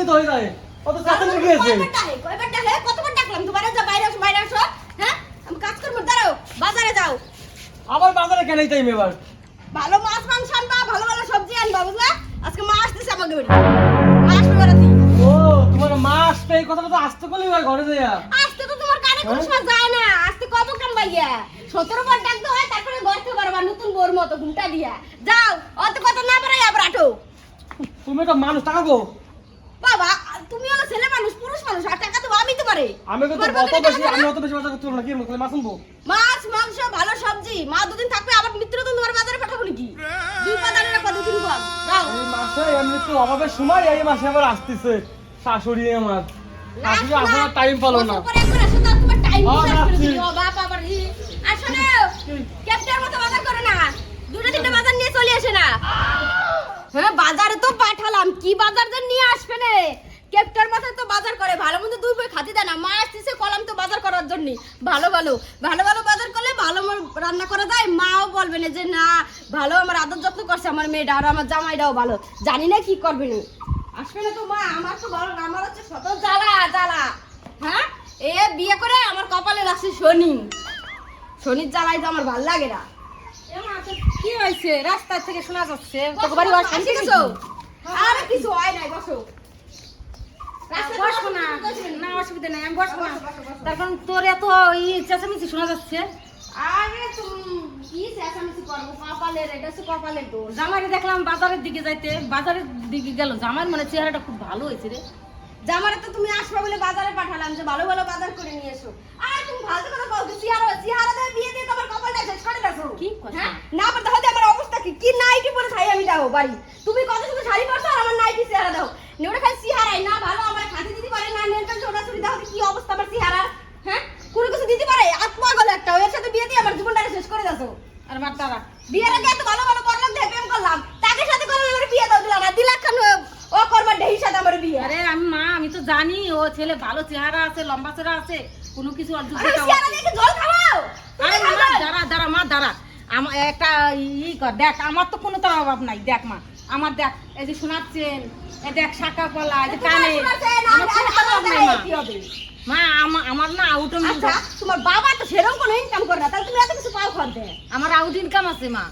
ভালো মতন তো হয়ে যায় কত গিয়েছে কয়বার ডাকে, কয়বার ডাকে? কতবার ডাকলাম? তোমার যা বাইরে আসো, বাইরে আসো, হ্যাঁ? আমি কাজ করব, দাঁড়াও, বাজারে যাও। আবার বাজারে কেন টাইম এবার ভালো মাছ মাংস আনবা, ভালো ভালো সবজি আনবা, বুঝলা? আজকে মা আসতেছে আমাকে বাড়ি। মা আসবে বেড়াতে। ও তোমার মাস পেয়ে কথাটা তো আসতে করলি ভাই ঘরে যাইয়া আসতে তো তোমার কানে কোনো হ্যাঁ? সময় যায় না। আসতে কত কাম ভাইয়া? সতেরো বার ডাকতে হয়, তারপরে থেকে বারবার নতুন বউর মতো ঘুমটা দিয়া। যাও, অত কথা না বাড়াই আবার আটো। তুমি তো মানুষ টাকা গো মানুষ, আর টাকা দেবো আমি তোমারে। আমি তোমার অত বেশি আমি অত বেশি বাজার করতে না কি খালি মাছ আনব মাছ মাংস ভালো সবজি মা দুদিন থাকবে আবার মিত্র তো তোমার বাজারে পাঠাবো নাকি? দুই দুদিন পর যাও। এই মাসে এমনি তো অভাবের সময় এই মাসে আবার আসতেছে শাশুড়ি আমার। শাশুড়ি আসার টাইম পেল না। পরে একবার আসো তাও তোমার টাইম হ্যাঁ, শেষ করে রাখছি। দিবি। ও বাপ আবার ই। আর শোনো মতো বাজার করে না। দুটো তিনটে বাজার নিয়ে চলে আসে না। হ্যাঁ বাজারে তো পাঠালাম কি বাজার নিয়ে আসবে না ক্যাপ্টার মাথায় তো বাজার করে ভালো মন্দ দুই বই খাতে দেয় না। মা আসতেছে কলাম তো বাজার করার জন্য। ভালো ভালো ভালো ভালো বাজার করলে ভালো রান্না করা যায়। মাও বলবে না যে না ভালো আমার আদর যত্ন করছে আমার মেয়েটা আর আমার জামাইটাও ভালো। জানি না কি করবে না। আসবে না তো মা আমার তো ভালো না, আমার হচ্ছে শত জ্বালা জ্বালা। হ্যাঁ? এ বিয়ে করে আমার কপালে লাগছে শনি। শনির জ্বালাই তো আমার ভালো লাগে না। কি হয়েছে? রাস্তা থেকে শোনা যাচ্ছে? আরে কিছু হয় নাই বসো। বসবো না না অসুবিধা নাই আমি বসবো না। তার কারণ তোর এত ই চেঁচামেচি শোনা যাচ্ছে। আরে তুমি কি চেঁচামেচি করব? কপালের এটা হচ্ছে কপালের দোষ। জামাইরে দেখলাম বাজারের দিকে যাইতে বাজারের দিকে গেল। জামাইর মানে চেহারাটা খুব ভালো হয়েছে রে। জামারে তো তুমি আসবে বলে বাজারে পাঠালাম যে ভালো ভালো বাজার করে নিয়ে এসো। আর তুমি ভালো কথা কও চেহারা চেহারা দিয়ে বিয়ে দিয়ে তোমার কপালটা শেষ করে দেখো। কি কথা? হ্যাঁ? না হতে আমার অবস্থা কি? কি নাইটি পরে থাই আমি যাব বাড়ি। তুমি কত শুধু শাড়ি পরছো আর আমার নাইটি চেহারা দাও নেউড়ে খালি চেহারাই না ভালো আমার খাতে দিতে পারে না নেলটা ছোটা ছুরি দাও কি অবস্থা আমার চেহারা হ্যাঁ? কোনো কিছু দিতে পারে? আত্মা গলে একটা এর সাথে বিয়ে দিয়ে আমার জীবনটা শেষ করে দাও আর মার তারা বিয়ের আগে এত ভালো ভালো করলাম দেখে প্রেম করলাম তাকে সাথে করলাম আমার বিয়ে দাও দিলাম না। দিলাম খান ও করবার ঢেই সাথে আমার বিয়ে। আরে আমি মা আমি তো জানি ও ছেলে ভালো চেহারা আছে লম্বা চেহারা আছে কোনো কিছু অর্জন জল খাওয়াও। আরে মা দাঁড়া দাঁড়া মা দাঁড়া। আমার একটা ই কর দেখ আমার তো কোনো তার অভাব নাই দেখ মা আমার দেখ এই যে শোনাচ্ছেন এই দেখ শাখা পলা এই যে কানে মা। আমার না আউট আচ্ছা তোমার বাবা তো সেরকম কোনো ইনকাম করে না তাহলে তুমি এত কিছু পাও করতে আমার আউট ইনকাম আছে মা।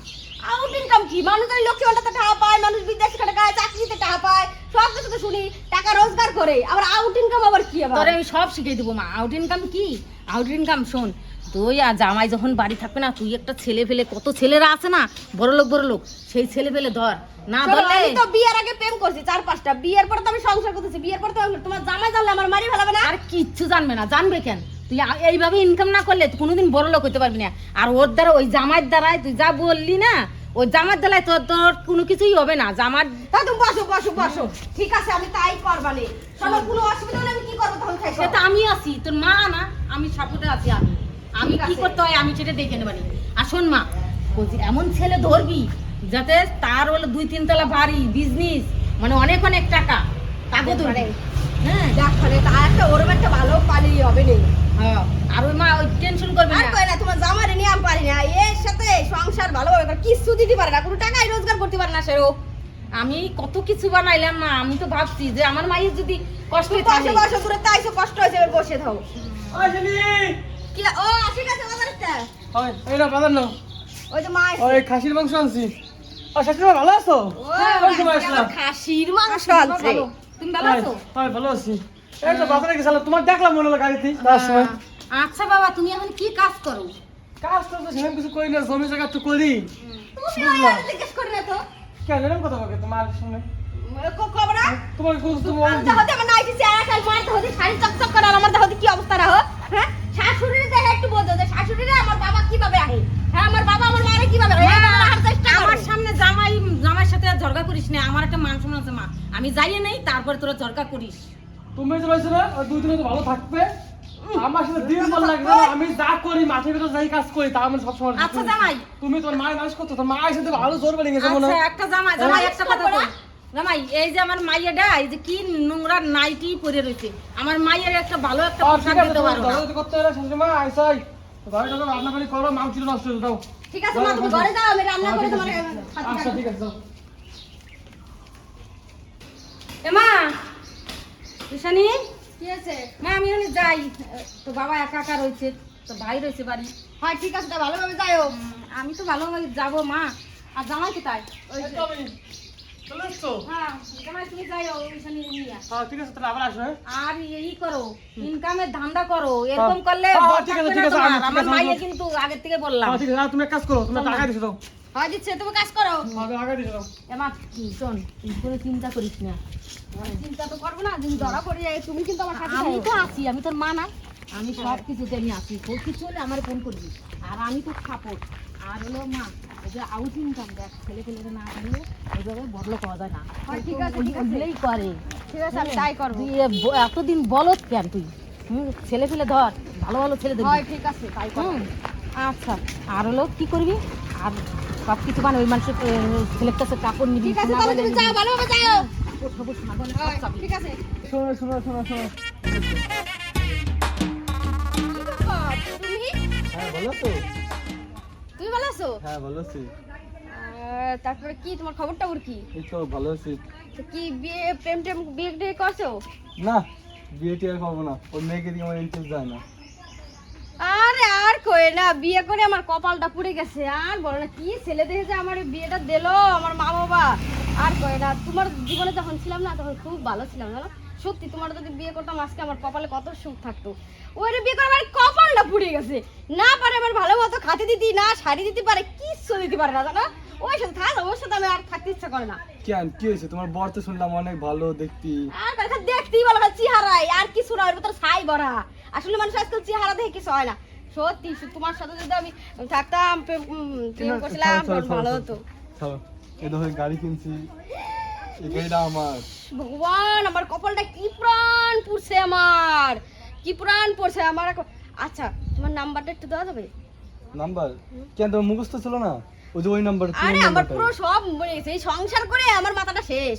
আউট ইনকাম কি? মানুষ তো লক্ষ্মী ভান্ডার টাকা পায় মানুষ বিদেশ টাকা চাকরিতে টাকা পায় সব কিছু তো শুনি টাকা রোজগার করে আবার আউট ইনকাম আবার কি আবার? তোরে আমি সব শিখিয়ে দেবো মা। আউট ইনকাম কি? আউট ইনকাম শোন তুই আর জামাই যখন বাড়ি থাকবে না তুই একটা ছেলে ফেলে কত ছেলেরা আছে না? বড় লোক বড় লোক সেই ছেলে ফেলে ধর। না ধরলে আমি তো বিয়ের আগে প্রেম করছি চার পাঁচটা। বিয়ের পর তো আমি সংসার করতেছি বিয়ের পর তো তোমার জামাই জানলে আমার মারি ফেলাবে না? আর কিচ্ছু জানবে না জানবে কেন? তুই এইভাবে ইনকাম না করলে কোনোদিন বড় লোক হতে পারবি না। আর ওর দ্বারা ওই জামাইয়ের দ্বারাই তুই যা বললি না ওই জামার দ্বারাই তোর তোর কোনো কিছুই হবে না। জামার তা তুমি বসো বসো বসো। ঠিক আছে আমি তাই করবানি শোনো কোনো অসুবিধা হলে আমি কি করব তখন খাই সে তো আমি আছি তোর মা না আমি সাপোর্টে আছি আমি। আমি কি করতে হয়? আমি সেটা দেখে নেবানি আর শোন মা বলছি এমন ছেলে ধরবি যাতে তার হলো দুই তিনতলা বাড়ি বিজনেস মানে অনেক অনেক টাকা। তাকে ধরবি। হ্যাঁ। দেখ মানে তা একটা ওরম একটা ভালো পালি হবে নেই হ্যাঁ। আর ওই মা ওই টেনশন করবি আর না। কই না তোমার জামারে নিয়ে আমি পারি না। এর সাথে সংসার ভালোভাবে করে কিছু দিতে পারে না। কোনো টাকাই রোজগার করতে পারে না সেও আমি কত কিছু বানাইলাম না আমি তো ভাবছি যে আমার মায়ের যদি কষ্ট তুমি বসে বসে দূরে তাইছো কষ্ট হয়েছে এবার বসে জেনি! কি ও আসি গেছে বাজারটা ওই এই না বাজার নাও। ওই যে মা ওই খাসির মাংস আনছি। শাশুড়ি ভালো আছো? হ্যাঁ ওই খাসির মাংস আনছে। ভালো তুমি ভালো আছো? হয় ভালো আছি। এই তো বাজারে গেছিলাম তোমার দেখলাম মনে হলো গাড়িতে তার সময়। আচ্ছা বাবা তুমি এখন কি কাজ করো? কাজ তো তো সেরকম কিছু করি না জমি জায়গা তো করি। তুমি বুঝলাম। আর জিজ্ঞেস করে না তো। কেন এরকম কথা বলবে তোমার সঙ্গে ক- কবরা? তোমার কোন তুমি আমার দেহতে আমার নাইটি মার দেহতে শাড়ি চকচক করে আমার দেহতে কি অবস্থা রাখো হ্যাঁ? শাশুড়ির দেখে একটু বলতো যে শাশুড়িরে আমার বাবা কীভাবে আহে? হ্যাঁ আমার বাবা আমার মারে কীভাবে? আমার সামনে জামাই জামাইয়ের সাথে আর ঝগড়া করিস না আমার একটা মান সম্মান আছে মা। আমি যাইয়ে নেই তারপরে তোরা ঝগড়া করিস। তুমি যে রয়েছে না ওই দুই দিনে তো ভালো থাকবে। আমার সাথে দিন ভালো লাগবে না। আমি যা করি মাঠে ভিতরে যাই কাজ করি তা আমি সবসময় আচ্ছা জামাই। তুমি তোমার মায়ের মানুষ করতো তোর মায়ের সাথে ভালো জোর বেড়ে গেছে মনে আচ্ছা হয় একটা জামাই জামাই হ্যাঁ। একটা কথা বল। জামাই এই যে আমার মাইয়াটা এই যে কি নোংরা নাইটি পরে রয়েছে। আমার মাইয়ের একটা ভালো একটা পোশাক দিতে পারো না। ঘরে যদি করতে হলে শাশুড়ি মা আইসাই ঘরে যখন রান্না বাড়ি করো মাংস নষ্ট হয়ে যাও। ঠিক আছে মা তুমি ঘরে যাও আমি রান্না করে তোমার আচ্ছা ঠিক আছে যাও। এ ঈশানি? কি আছে মা আমি ওখানে যাই। তো বাবা একা একা রয়েছে তো ভাই রয়েছে বাড়ি। হয় ঠিক আছে তা ভালোভাবে আমি তো ভালোভাবে যাব মা। আর জামাই কোথায়? তাই চলে? হ্যাঁ জামাই তুমি যাইও ঈশানি নিয়ে হ্যাঁ, ঠিক আছে তাহলে আবার আসো হ্যাঁ? আর এই করো ইনকামের ধান্দা করো এরকম করলে ঠিক আছে, ঠিক আছে, আমি- আমার মাইয়ে কিন্তু আগের থেকে বললাম। ঠিক আছে তুমি এক কাজ করো তুমি টাকা দিছো দাও। হয় দিচ্ছে তুমি কাজ করো। টাকা দিছো দাও। এমা শোন কোনো চিন্তা করিস না। চিন্তা তো করব না যদি ধরা পড়ে যায় তুমি কিন্তু আমার সাথে আমি তো আছি আমি তোর মা না। আমি সব কিছুতে আমি আছি। তোর কিছু হলে আমার ফোন করবি। আর আমি তো সাপোর্ট আর হলো মা ওই যে আউট ইনকাম দেখ ছেলে না করলে ওইভাবে বদলো পাওয়া যায় না। হয়, ঠিক আছে, করে। ঠিক আছে আমি তাই করব। তুই এতদিন বলত কেন তুই? হুম? ছেলে ফেলে ধর ভালো ভালো ছেলে হয় দেখবি ঠিক আছে তাই করব। হুম। আচ্ছা আর হলো কি করবি? আর সব কিছু মানে ওই মানুষের ছেলের কাছে কাপড় নিবি ঠিক আছে তাহলে তুমি যাও ভালোভাবে যাও। হয়। ঠিক আছে। শোনো শোনো শোনো শোনো। বলো তো তুমি ভালো আছো? হ্যাঁ ভালো আছি। তারপরে কি তোমার খবর টবর কি? এই তো ভালো আছি। কি বিয়ে প্রেম টেম বিয়ে টিয়ে করছ? না বিয়ে টিয়ে করব না। ওর মেয়েকে দিয়ে আমার ইন্টারেস্ট যায় না। আরে আর কই না বিয়ে করে আমার কপালটা পুড়ে গেছে। আর বলো না কি ছেলে দেখে যে আমার বিয়েটা দিলো আমার মা বাবা আর কই না তোমার জীবনে যখন ছিলাম না তখন খুব ভালো ছিলাম জানো? সত্যি তোমার যদি বিয়ে করতাম আজকে আমার কপালে কত সুখ থাকতো। ওই বিয়ে করে আমার কপালটা পুড়ে গেছে। না পারে আমার ভালো মতো খাতে দিতি না শাড়ি দিতে পারে কিচ্ছু দিতে পারে না জানো? ওই সাথে থাক ওর সাথে আমি আর থাকতে ইচ্ছা করে না। কেন? কি হয়েছে? তোমার বর তো শুনলাম অনেক ভালো দেখতি। আর দেখা দেখতেই ভালো হয় চেহারাই আর কিছু না ওর ভিতর ছাই ভরা। আসলে মানুষ আজকাল চেহারা দেখে কিছু হয় না। সত্যি তোমার সাথে যদি আমি থাকতাম প্রেম করছিলাম ভালো হতো। এই দেখো গাড়ি কিনছি। আমার ভগবান আমার কপালটা কি প্রাণ পড়ছে আমার। কি প্রাণ পড়ছে আমার আচ্ছা তোমার নাম্বারটা একটু দেওয়া যাবে? নাম্বার? কেন তোমার মুখস্থ ছিল না? ওই যে ওই নাম্বার আরে আমার পুরো সব মনে গেছে। এই সংসার করে আমার মাথাটা শেষ।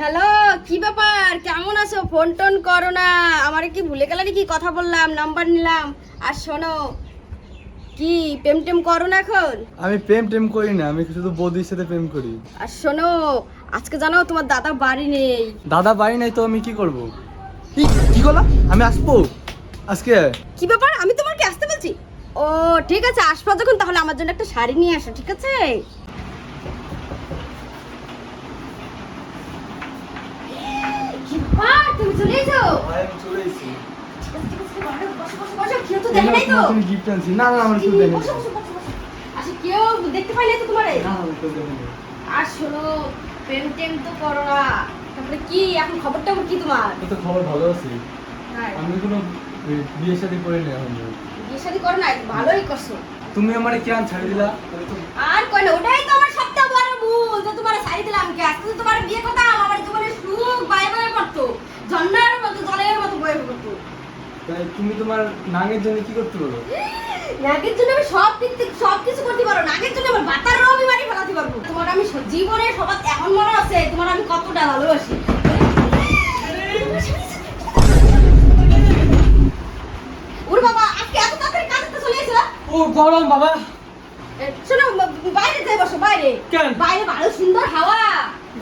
হ্যালো কি ব্যাপার? কেমন আছো? ফোন টোন করো না। আমার কি ভুলে গেলে নাকি কথা বললাম? নাম্বার নিলাম। আর শোনো কি প্রেম টেম করো না এখন? আমি প্রেম টেম করি না আমি শুধু বৌদির সাথে প্রেম করি। আর শোনো আজকে জানো তোমার দাদা বাড়ি নেই। দাদা বাড়ি নেই তো আমি কি করব? কি কি আমি আসব। আজকে? কি ব্যাপার? আমি তোমাকে আসতে বলছি? ও ঠিক আছে আসবা যখন তাহলে আমার জন্য একটা শাড়ি নিয়ে আসো ঠিক আছে? তুমি চলে এসো। আমি চলে এসেছি। না না আমার। আচ্ছা কেউ দেখতে পাইলে তো তোমারে? না প্রেম টেম তো করো না তারপরে কি এখন খবর টবর কি তোমার? তো খবর ভালো আছে। হ্যাঁ, আমি কোনো বিয়ে শাদী করে নি এখন। বিয়ে শাদী করো ভালোই করছ। তুমি আমার কেন ছাড়ি দিলা? আর কই না ওটাই তো আমার সবচেয়ে বড় ভুল যে তোমার শাড়ি দিলাম কে? আজকে তোমার বিয়ে করতাম আমার জীবনে সুখ বাই বাই করতো ঝর্ণার মতো জলের মতো বয়ে করতো তাই তুমি তোমার নাঙের জন্য কি করতে পারো নাগের জন্য আমি সব কিছু সব কিছু করতে পারো। নাগের জন্য আমার বাতার ফেলাতে পারব। তোমার আমি জীবনে সবার এমন মনে আছে তোমার আমি কতটা ভালোবাসি। ওর বাবা আজকে এত তাড়াতাড়ি কাজে তো চলে এসেছিল ও গরম বাবা। শোনো বাইরে যাই বসো বাইরে। কেন? বাইরে ভালো সুন্দর হাওয়া।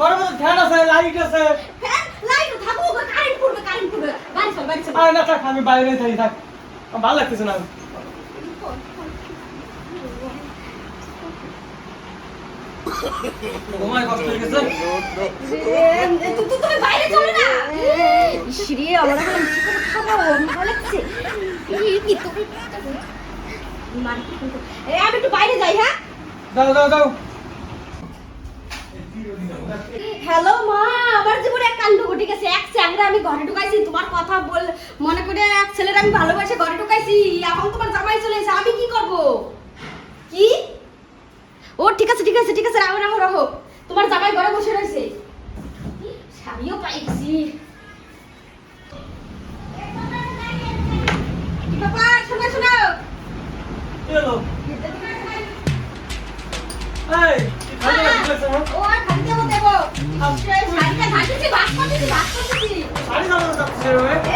গরমে তো ফ্যান আছে লাইট আছে। ফ্যান লাইট থাকুক কারেন্ট পড়বে কারেন্ট পড়বে। বাড়ি চল বাড়ি চল। না থাক আমি বাইরে থাকি থাক। ভালো লাগতেছে না। তোমার কষ্ট হয়ে গেছে তুমি বাইরে চলো না শ্রী আমার এখন খাব ভালো লাগছে এই কি তুমি আমি একটু বাইরে যাই হ্যাঁ যাও যাও যাও হ্যালো মা আমার জীবনে এক কাণ্ড ঘটে গেছে। এক চ্যাংরা আমি ঘরে ঢুকাইছি তোমার কথা বল মনে করে এক ছেলের আমি ভালোবাসে ঘরে ঢুকাইছি এখন তোমার জামাই চলে এসে আমি কি করব? কি? ও ঠিক আছে ঠিক আছে ঠিক আছে রাখো রাখো রাখো তোমার জামাই ঘরে বসে রয়েছে। শাড়িও পাইছি। কি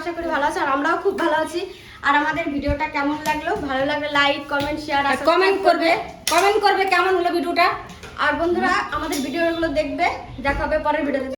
আশা করি ভালো আছে আর আমরাও খুব ভালো আছি। আর আমাদের ভিডিওটা কেমন লাগল? ভালো লাগলে লাইক কমেন্ট শেয়ার আর কমেন্ট করবে। কমেন্ট করবে কেমন হলো ভিডিওটা আর বন্ধুরা আমাদের ভিডিওগুলো দেখবে দেখাবে পরের ভিডিওতে